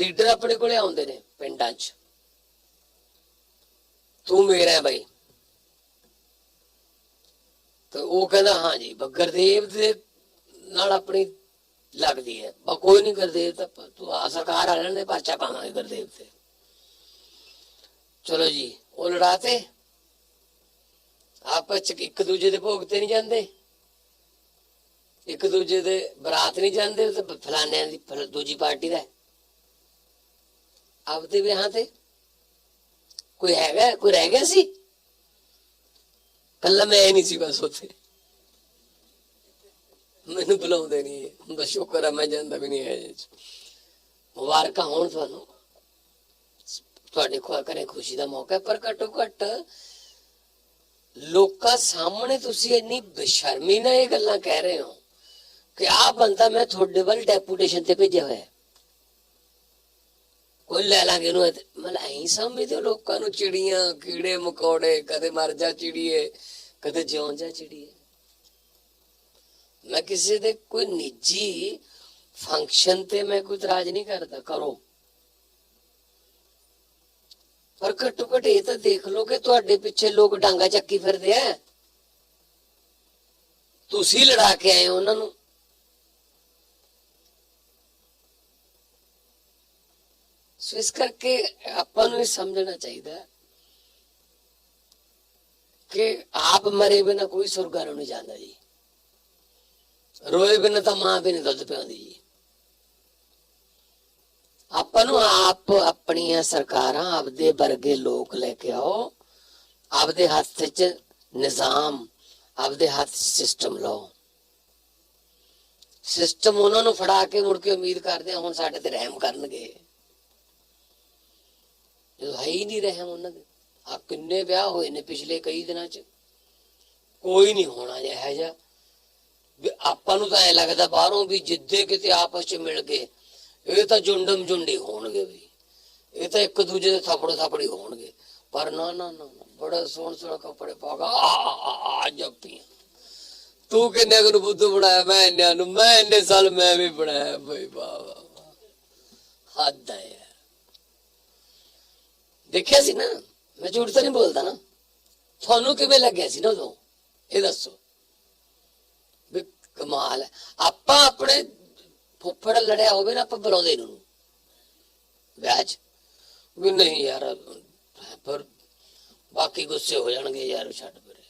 Leader ਆਪਣੇ ਕੋਲੇ ਆਉਂਦੇ ਨੇ ਪਿੰਡਾਂ 'ਚ। ਤੂੰ ਮੇਰਾ ਹੈ ਬਈ। ਤੇ ਉਹ ਕਹਿੰਦਾ, ਹਾਂ ਜੀ, ਬਗਰਦੇਵ ਦੇ ਨਾਲ ਆਪਣੀ ਲੱਗਦੀ ਹੈ। ਬਾ, ਕੋਈ ਨਹੀਂ ਗੁਰਦੇਵ ਤਾਂ ਤੂੰ ਆ ਸਰਕਾਰ ਵਾਲਿਆਂ ਨੇ ਪਰਚਾ ਪਾਵਾਂਗੇ ਗੁਰਦੇਵ ਤੇ। ਚਲੋ ਜੀ, ਉਹ ਲੜਾਤੇ। ਆਪਸ ਚ ਇੱਕ ਦੂਜੇ ਦੇ ਭੋਗ ਤੇ ਨਹੀਂ ਜਾਂਦੇ। ਇੱਕ ਦੂਜੇ ਦੇ ਬਰਾਤ ਨਹੀਂ ਜਾਂਦੇ ਤੇ ਫਲਾਣਿਆਂ ਦੀ ਦੂਜੀ ਪਾਰਟੀ ਦਾ ਆਪਦੇ ਵਿਆਹਾਂ ਤੇ? ਕੋਈ ਹੈਗਾ, ਕੋਈ ਰਹਿ ਗਿਆ ਸੀ? ਕੱਲਾ ਮੈਂ ਨਹੀਂ ਸੀ ਬਸ ਉੱਥੇ। ਮੈਨੂੰ ਬੁਲਾਉਂਦੇ ਨਹੀਂ ਹੁਣ ਸ਼ੁਕਰ ਆ, ਮੈਂ ਜਾਂਦਾ ਵੀ ਨਹੀਂ ਹੈ ਮੁਬਾਰਕਾਂ ਹੋਣ ਤੁਹਾਨੂੰ। ਤੁਹਾਡੇ ਕੋਲ ਕਰੇ ਖੁਸ਼ੀ ਦਾ ਮੌਕਾ ਪਰ ਘੱਟੋ ਘੱਟ ਲੋਕਾਂ ਸਾਹਮਣੇ ਤੁਸੀਂ ਇੰਨੀ ਬੇਸ਼ਰਮੀ ਨਾਲ ਇਹ ਗੱਲਾਂ ਕਹਿ ਰਹੇ ਹੋ ਕਿ ਆਹ ਬੰਦਾ ਮੈਂ ਤੁਹਾਡੇ ਵੱਲ ਡੈਪੂਟੇਸ਼ਨ ਤੇ ਭੇਜਿਆ ਹੋਇਆ ਕੋਈ ਲੈ ਲਾਂਗੇ ਇਹਨੂੰ ਮਤਲਬ ਐਂ ਸਮਝਦੇ ਹੋ ਲੋਕਾਂ ਨੂੰ ਚਿੜੀਆਂ, ਕੀੜੇ ਮਕੌੜੇ, ਕਦੇ ਮਰ ਜਾ ਚਿੜੀਏ, ਕਦੇ ਜਿਉਂ ਜਾ ਚਿੜੀਏ। ਮੈਂ ਕਿਸੇ ਦੇ ਕੋਈ ਨਿੱਜੀ ਫੰਕਸ਼ਨ ਤੇ ਮੈਂ ਕੋਈ ਇਤਰਾਜ਼ ਨਹੀਂ ਕਰਦਾ, ਕਰੋ। ਪਰ ਘੱਟੋ ਘੱਟ ਇਹ ਤਾਂ ਦੇਖ ਲਓ ਕਿ ਤੁਹਾਡੇ ਪਿੱਛੇ ਲੋਕ ਡਾਂਗਾ ਚੱਕੀ ਫਿਰਦੇ ਆ। ਤੁਸੀਂ ਲੜਾ ਕੇ ਆਏ ਹੋ ਉਹਨਾਂ ਨੂੰ। ਸੋ ਇਸ ਕਰਕੇ ਆਪਾਂ ਨੂੰ ਇਹ ਸਮਝਣਾ ਚਾਹੀਦਾ ਕਿ ਆਪ ਮਰੇ ਬਿਨਾ ਕੋਈ ਸੁਰਗਾਂ ਨਹੀਂ ਜਾਂਦਾ ਜੀ। ਰੋਏ ਬਿਨਾ ਤਾਂ ਮਾਂ ਵੀ ਨਹੀਂ ਦੁੱਧ ਪਿਆਉਂਦੀ ਜੀ। ਆਪਾਂ ਨੂੰ ਆਪ ਆਪਣੀਆਂ ਸਰਕਾਰਾਂ ਆਪਦੇ ਵਰਗੇ ਲੋਕ ਲੈ ਕੇ ਆਓ, ਆਪਦੇ ਹੱਥ 'ਚ ਨਿਜ਼ਾਮ, ਆਪਦੇ ਹੱਥ ਸਿਸਟਮ ਲਓ। ਸਿਸਟਮ ਉਹਨਾਂ ਨੂੰ ਫੜਾ ਕੇ ਮੁੜ ਕੇ ਉਮੀਦ ਕਰਦੇ ਆ ਹੁਣ ਸਾਡੇ ਤੇ ਰਹਿਮ ਕਰਨਗੇ। ਹੈ ਹੀ ਨਹੀਂ ਰਹਿਮ ਉਹਨਾਂ ਦੇ। ਆ ਕਿੰਨੇ ਵਿਆਹ ਹੋਏ ਨੇ ਪਿਛਲੇ ਕਈ ਦਿਨਾਂ 'ਚ। ਕੋਈ ਨਹੀਂ ਹੋਣਾ ਜਿਹਾ। ਜਿਹਾ ਆਪਾਂ ਨੂੰ ਤਾਂ ਐ ਲੱਗਦਾ ਬਾਹਰੋਂ ਵੀ ਜਿੱਦੇ ਕਿਤੇ ਆਪਸ 'ਚ ਮਿਲ ਗਏ ਇਹ ਤਾਂ ਜੁੰਡਮ ਜੁੰਡੀ ਹੋਣਗੇ ਵੀ। ਇਹ ਤਾਂ ਇੱਕ ਦੂਜੇ ਦੇ ਥਾਪੜ ਥਾਪੜੀ ਹੋਣਗੇ। ਪਰ ਨਾ ਨਾ ਨਾ ਨਾ, ਬੜਾ ਸੋਹਣ ਸੋਹਣਾ ਕੱਪੜੇ ਪਾਗਾ ਆ ਜੱਪੀਆਂ ਤੂੰ ਕਿੰਨੇ ਕੁ ਨੂੰ ਬੁੱਧੂ ਬਣਾਇਆ? ਮੈਂ ਇੰਨਿਆਂ ਨੂੰ ਮੈਂ ਇੰਨੇ ਸਾਲ ਮੈਂ ਵੀ ਬਣਾਇਆ। ਬਈ ਬਾਬਾ ਹੱਦ ਹੈ ਦੇਖਿਆ ਸੀ ਨਾ? ਮੈਂ ਝੂਠ ਤਾਂ ਨਹੀਂ ਬੋਲਦਾ ਨਾ। ਤੁਹਾਨੂੰ ਕਿਵੇਂ ਲੱਗਿਆ ਸੀ ਨਾ ਉਦੋਂ? ਇਹ ਦੱਸੋ। ਵੀ ਕਮਾਲ ਹੈ। ਆਪਾਂ ਆਪਣੇ ਫੁੱਫੜ ਲੜਿਆ ਹੋਵੇ ਨਾ, ਆਪਾਂ ਬੁਲਾਉਂਦੇ ਨੂੰ ਵਿਆਹ ਵੀ ਨਹੀਂ ਯਾਰ ਪਰ ਬਾਕੀ ਗੁੱਸੇ ਹੋ ਜਾਣਗੇ ਯਾਰ, ਛੱਡ ਪਰੇ।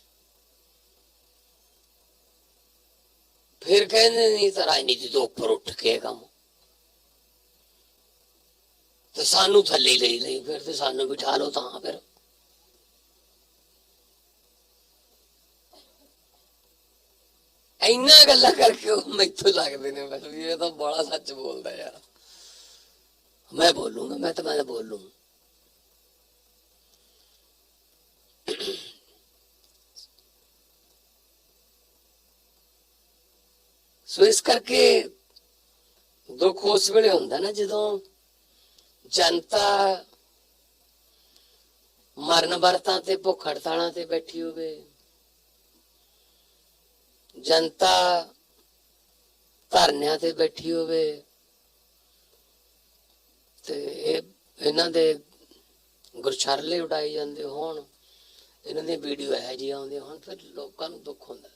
ਫਿਰ ਕਹਿੰਦੇ ਨਹੀਂ ਤਾਂ ਰਾਜਨੀਤੀ ਤੋਂ ਉੱਪਰ ਉੱਠ ਕੇ ਕੰਮ ਤੇ ਸਾਨੂੰ ਥੱਲੇ ਲਈ ਲਈ ਫਿਰ ਤੇ ਸਾਨੂੰ ਬਿਠਾ ਲਓ ਤਾਂ ਫਿਰ। ਇੰਨਾ ਗੱਲਾਂ ਕਰਕੇ ਉਹ ਮੈਥੋਂ ਲੱਗਦੇ ਨੇ ਬਸ ਇਹ ਤਾਂ ਬੜਾ ਸੱਚ ਬੋਲਦਾ ਯਾਰ। ਮੈਂ ਬੋਲੂੰਗਾ, ਮੈਂ ਤਾਂ, ਮੈਂ ਬੋਲੂੰ। ਸੋ ਇਸ ਕਰਕੇ ਦੁੱਖ ਉਸ ਵੇਲੇ ਹੁੰਦਾ ਨਾ ਜਦੋਂ ਜਨਤਾ ਮਰਨ ਵਰਤਾਂ ਤੇ ਭੁੱਖ ਹੜਤਾਲਾਂ ਤੇ ਬੈਠੀ ਹੋਵੇ। ਜਨਤਾ ਧਰਨਿਆਂ ਤੇ ਬੈਠੀ ਹੋਵੇ। ਤੇ ਇਹ ਇਹਨਾਂ ਦੇ ਗੁਰਛਰਲੇ ਉਡਾਈ ਜਾਂਦੇ ਹੋਣ। ਇਹਨਾਂ ਦੀਆਂ ਵੀਡੀਓ ਇਹੋ ਜਿਹੀਆਂ ਆਉਂਦੀਆਂ ਹੋਣ, ਫਿਰ ਲੋਕਾਂ ਨੂੰ ਦੁੱਖ ਹੁੰਦਾ।